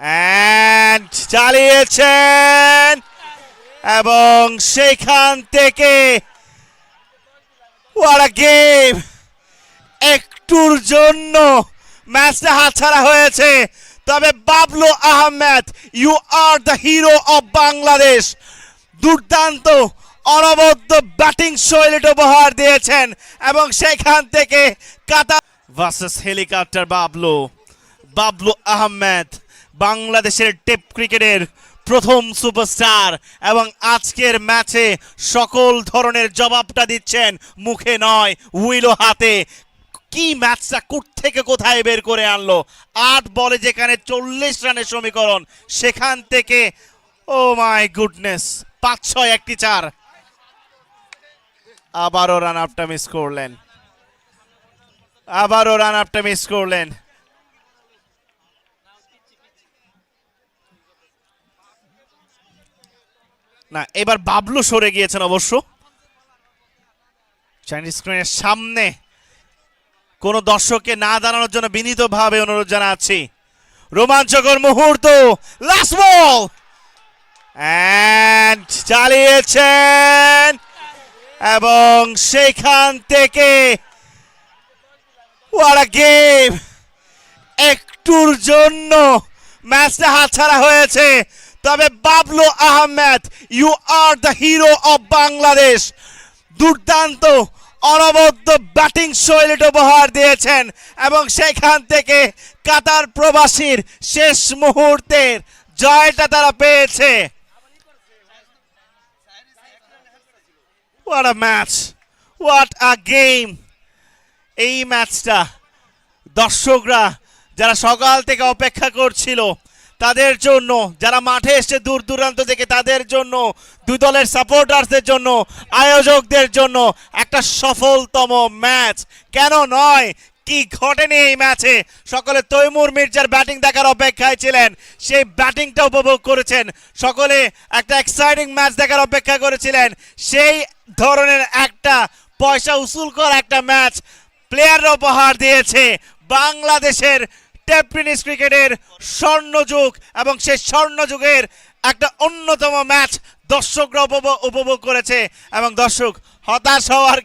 And চালিয়েছেন। এবং সেখান থেকে a গেম একটুর জন্য ম্যাচটা হাতছাড়া হয়েছে। তবে Bablu Ahmed you are the hero of Bangladesh দুর্দান্ত, অনবদ্য ব্যাটিং শৈলীটা উপহার দিয়েছেন। এবং সেখান থেকে কাতার ভার্সেস হেলিকপ্টার বাবলু। বাবলু আহমেদ বাংলাদেশের টেপ ক্রিকেটের প্রথম সুপারস্টার এবং আজকের ম্যাচে সকল ধরনের জবাবটা দিচ্ছেন, মুখে নয়, উইলো হাতে। কি ম্যাচটা থেকে কোথায় বের করে আনলো? আট বলে যেখানে চল্লিশ রানের সমীকরণ, সেখান থেকে, ও মাই গুডনেস, পাঁচ ছয়, একটি চার। আবারও রান আপটা মিস করলেন। আবারও রান আপটা মিস করলেন। না, এবার বাবলু সরে গিয়েছেন অবশ্য। চাইনিজ স্ক্রিনের সামনে। কোন দর্শককে না দাঁড়ানোর জন্য বিনীতভাবে অনুরোধ জানাচ্ছি। রোমাঞ্চকর মুহূর্ত লাস্ট বল অ্যান্ড চালিয়েছেন। এবং সেখান থেকে a গেম একটুর জন্য ম্যাচটা হাতছাড়া হয়েছে। তবে Bablu Ahmed you are the hero of Bangladesh দুর্দান্ত, অনবদ্য ব্যাটিং শৈলীটা উপহার দিয়েছেন এবং সেখান থেকে কাতার প্রবাসীর শেষ মুহূর্তের জয়টা তারা পেয়েছে What a match! What a game! এই ম্যাচটা দর্শকরা যারা সকাল থেকে অপেক্ষা করছিল তাদের জন্য, যারা মাঠে এসে দূর দূরান্ত থেকে তাদের জন্য, দুই দলের সাপোর্টার্সদের জন্য, আয়োজকদের জন্য একটা সফলতম ম্যাচ। কেন নয়? কি ঘটেনি এই ম্যাচে? সকলে তৈমুর মির্জার ব্যাটিং দেখার অপেক্ষায় ছিলেন। সেই ব্যাটিংটা উপভোগ করেছেন। সকলে একটা এক্সাইটিং ম্যাচ দেখার অপেক্ষা করেছিলেন। সেই ধরনের একটা পয়সা উসুল করা একটা ম্যাচ প্লেয়াররা উপহার দিয়েছে। বাংলাদেশের টেপিনিস ক্রিকেটের স্বর্ণযুগ এবং সেই স্বর্ণযুগের একটা অন্যতম ম্যাচ দর্শকরা উপভোগ করেছে এবং দর্শক হতাশ হওয়ার